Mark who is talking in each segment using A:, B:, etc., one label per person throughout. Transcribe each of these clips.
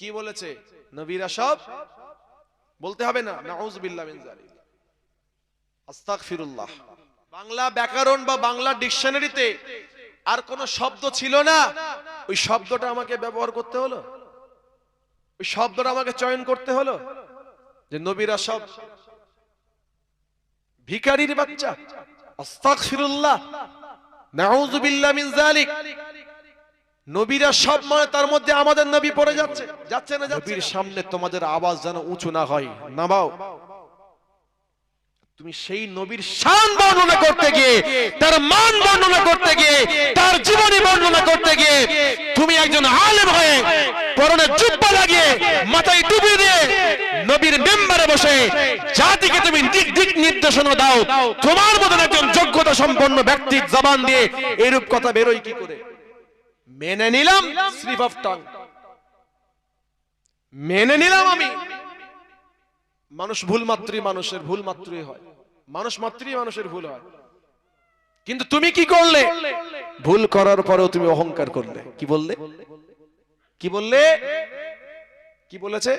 A: কি বলেছে? নবীরা সব বলতে হবে না, নাউজুবিল্লাহ মিন বাংলা ব্যাকরণ বা বাংলা ডিকশনারিতে আর কোন শব্দ ছিল না। ওই শব্দটা আমাকে ব্যবহার করতে হলো। ওই শব্দটা আমাকে চয়ন করতে হলো। যে নবীরা সব ভিখারির বাচ্চা। আস্তাগফিরুল্লাহ। নাউজুবিল্লাহ মিন জালিক নবীরা সব মানে তার মধ্যে আমাদের নবী পড়ে যাচ্ছে। যাচ্ছে না নবীর সামনে তোমাদের আওয়াজ যেন উঁচু না হয়। নামাও। তুমি সেই নবীর শান বর্ণনা করতে গিয়ে তার মান বর্ণনা করতে গিয়ে তার জীবনী বর্ণনা করতে গিয়ে তুমি একজন আলেম হয়ে পরনে জুব্বা লাগিয়ে মাথায় টুপি দিয়ে নবীর মেম্বারে বসে জাতিকে তুমি দিক দিক নির্দেশনা দাও। তোমার মতন একজন যোগ্যতা সম্পন্ন ব্যক্তির জবান দিয়ে এরূপ কথা বেরোয় কি করে? মেনে নিলাম স্লিপ অফ টাং মেনে নিলাম আমি। মানুষ ভুল মাত্রই মানুষের ভুল মাত্রই হয়। মানুষ মাত্রই মানুষের ভুল হয়। কিন্তু তুমি কি করলে? ভুল করার পরেও তুমি অহংকার করলে। কি বললে? কি বললে? কি বলেছে?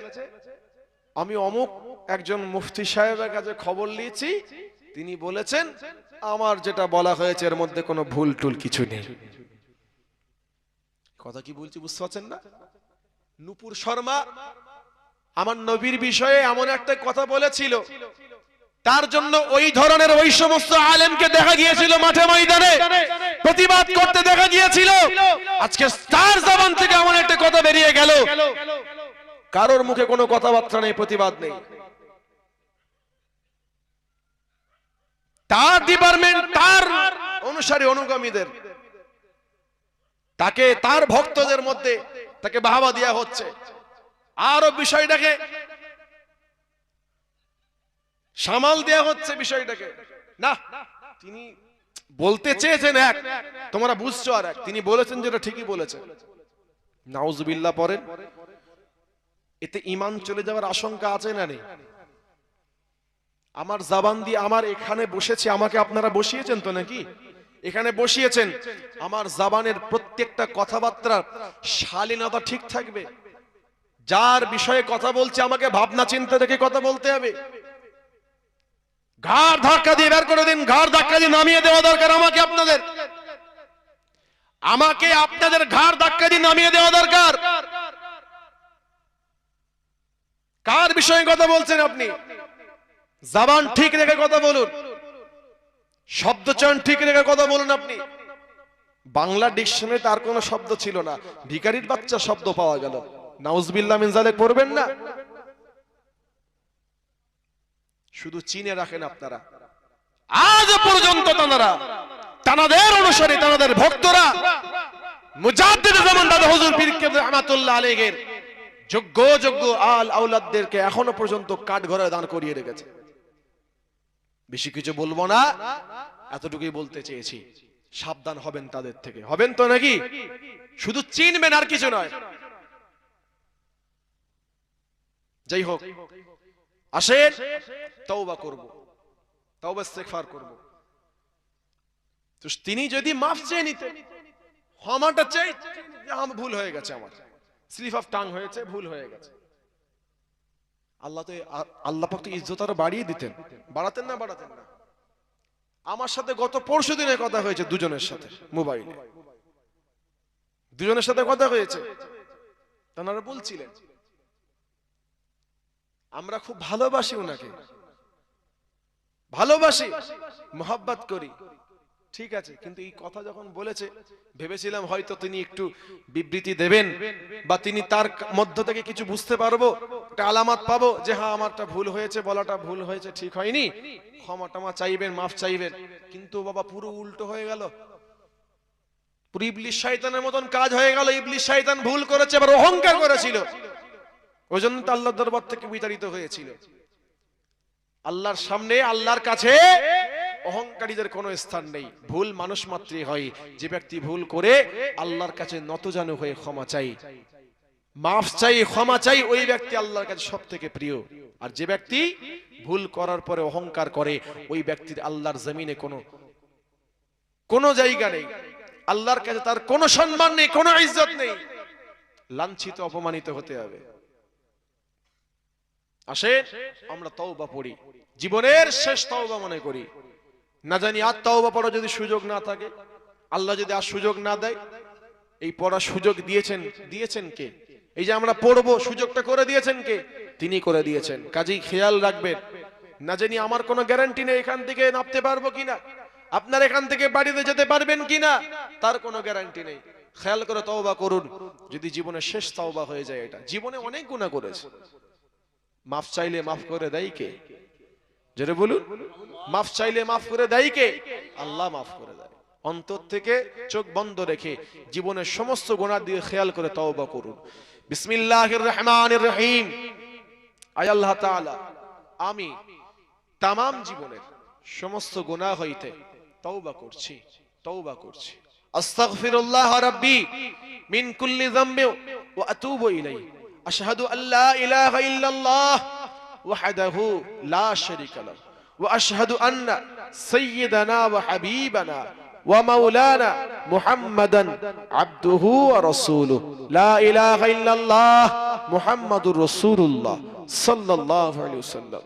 A: আমি অমুক একজন মুফতি সাহেবের কাছে খবর নিয়েছি। তিনি বলেছেন আমার যেটা বলা হয়েছে এর মধ্যে কোনো ভুল টুল কিছু নেই। কথা কি বলছি বুঝতে পারছেন না? নুপুর শর্মা আমার নবীর বিষয়ে এমন একটা কথা বলেছিল। তার জন্য ওই ধরনের ওই সমস্ত আলেমকে দেখা গিয়েছিল মাঠে ময়দানে। প্রতিবাদ করতে দেখা গিয়েছিল। আজকে তার জবান থেকে এমন একটা কথা বেরিয়ে গেল। কারোর মুখে কোনো কথাবার্তা নেই, প্রতিবাদ নেই। তার ডিপার্টমেন্ট তার অনুসারী, অনুগামীদের তাকে তার ভক্তদের মধ্যে তাকে বাহাবা দেওয়া হচ্ছে। আরও বিষয়টাকে সামাল দেওয়া হচ্ছে বিষয়টাকে। না, তিনি বলতে চেয়েছেন এক, তোমরা বুঝছ আর এক। তিনি বলেছেন যেটা ঠিকই বলেছেন নাউজুবিল্লাহ পড়েন, এতে ইমান চলে যাওয়ার আশঙ্কা আছে না নেই? আমার জাবান দিয়ে আমার এখানে বসেছে, আমাকে আপনারা বসিয়েছেন তো নাকি? এখানে বসিয়েছেন, আমার জাবানের প্রত্যেকটা কথাবার্তার শালীনতা ঠিক থাকবে। যার বিষয়ে কথা বলছে, আমাকে ভাবনা চিন্তা রেখে কথা বলতে হবে। ঘাড় ধাক্কা দিয়ে বের করে দিন, ঘাড় ধাক্কা দিয়ে নামিয়ে দেওয়া দরকার আমাকে আপনাদের। আমাকে আপনাদের ঘাড় ধাক্কা দিয়ে নামিয়ে দেওয়া দরকার। কার বিষয়ে কথা বলছেন আপনি? জাবান ঠিক রেখে কথা বলুন। শব্দ চয়ন ঠিক রেখে কথা বলুন আপনি। বাংলা ডিকশনারি তার কোনো শব্দ ছিল না। ভিখারির বাচ্চা শব্দ পাওয়া গেল। নাউজবিল্লাহ মিনজালে পড়বেন না? শুধু চিনে রাখেন আপনারা। আজ পর্যন্ত তানারা তানাদের অনুসারী তানাদের ভক্তরা মুজাদ্দিদ জামান দাদা হুজুর পীর কেবলা রহমাতুল্লাহ আলাইহির যোগ্য যোগ্য আল আউলাদদেরকে এখনও পর্যন্ত কাঠ ঘরে দান করিয়ে রেখেছে। বেশি কিছু বলব না, এতটুকুই বলতে চেয়েছি। সাবধান হবেন তাদের থেকে। হবেন তো নাকি? শুধু চিনবেন আর কিছু নয়। যাই হোক, আসেন, তওবা করব, তওবা ইস্তেগফার করব। তো তিনি যদি মাফ চেয়ে নিতেন, ক্ষমাটা চাই আমার ভুল হয়ে গেছে আমার। স্লিপ অফ টাং হয়েছে, ভুল হয়ে গেছে। আল্লাহ তো আল্লাহ পাক তো ইজ্জত আরও বাড়িয়ে দিতেন। বাড়াতেন না বাড়াতেন না। আমার সাথে গত পরশু দিনে কথা হয়েছে দুজনের সাথে, মোবাইলে। দুজনের সাথে কথা হয়েছে। তারা বলছিলেন, আমরা খুব ভালোবাসি ওনাকে ভালোবাসি, মোহাব্বত করি। ঠিক আছে, কিন্তু এই কথা যখন বলেছে, ভেবেছিলাম হয়তো তিনি একটু বিবৃতি দেবেন বা তিনি তার মধ্য থেকে কিছু বুঝতে পারব, একটা আলামত পাবো যে হ্যাঁ আমারটা ভুল হয়েছে, বলাটা ভুল হয়েছে, ঠিক হয়নি। ক্ষমা টমা চাইবেন, মাফ চাইবেন। কিন্তু বাবা পুরো উল্টো হয়ে গেল। পুরো ইবলিশ শয়তানের মতন কাজ হয়ে গেল ইবলিশ শয়তান ভুল করেছে, আবার অহংকার করেছিল। ওই জন্য তো আল্লাহর দরবার থেকে বিতাড়িত হয়েছিল। আল্লাহর সামনে, আল্লাহর কাছে অহংকারীদের কোনো স্থান নেই। ভুল মানুষ মাত্রই হয়। যে ব্যক্তি ভুল করে, আল্লাহর কাছে নতজানু হয়ে ক্ষমা চাই। মাফ চাই, ক্ষমা চাই, ওই ব্যক্তি আল্লাহর কাছে সব থেকে প্রিয়। আর যে ব্যক্তি ভুল করার পরে অহংকার করে, ওই ব্যক্তির আল্লাহর জমিনে কোনো কোনো জায়গা নেই। আল্লাহর কাছে তার কোনো সম্মান নেই, কোনো ইজ্জত নেই। লাঞ্ছিত, অপমানিত হতে হবে। আসেন আমরা তওবা পড়ি। জীবনের শেষ তওবা মনে করি। না জানি আর তওবা পড়ার যদি সুযোগ না থাকে, আল্লাহ যদি আর সুযোগ না দেয়, এই পড়ার সুযোগ দিয়েছেন দিয়েছেন কে? এই যে আমরা পড়ব, সুযোগটা করে দিয়েছেন কে? তিনি করে দিয়েছেন। কাজেই খেয়াল রাখবেন। না জানি আমার কোনো গ্যারান্টি নেই এখান থেকে নামতে পারব কিনা। আপনার এখান থেকে বাড়িতে যেতে পারবেন কিনা? তার কোনো গ্যারান্টি নেই। খেয়াল করে তওবা করুন। যদি জীবনের শেষ তওবা হয়ে যায় এটা। জীবনে অনেক গুণা করেছে। মাফ চাইলে মাফ করে দেয় কে? যেটা বলুন। মাফ চাইলে মাফ করে দেয় কে? আল্লাহ মাফ করে দেয়। অন্তর থেকে চোখ বন্ধ রেখে জীবনের সমস্ত গোনা দিয়ে খেয়াল করে তওবা করুন। বিসমিল্লাহির রহমানির রহিম। আয় আল্লাহ তাআলা, আমি তামাম জীবনের সমস্ত গুনাহ হইতে তওবা করছি তওবা করছি। আস্তাগফিরুল্লাহ রাব্বি মিন কুল্লি যামবি ওয়া আতুবু ইলাইহি। আশহাদু আল্লা ইলাহা ইল্লাল্লাহ। وحده لا شريك له. وأشهد أن سيدنا وحبيبنا ومولانا محمدا عبده ورسوله. لا إله إلا الله محمد رسول الله صلى الله عليه وسلم.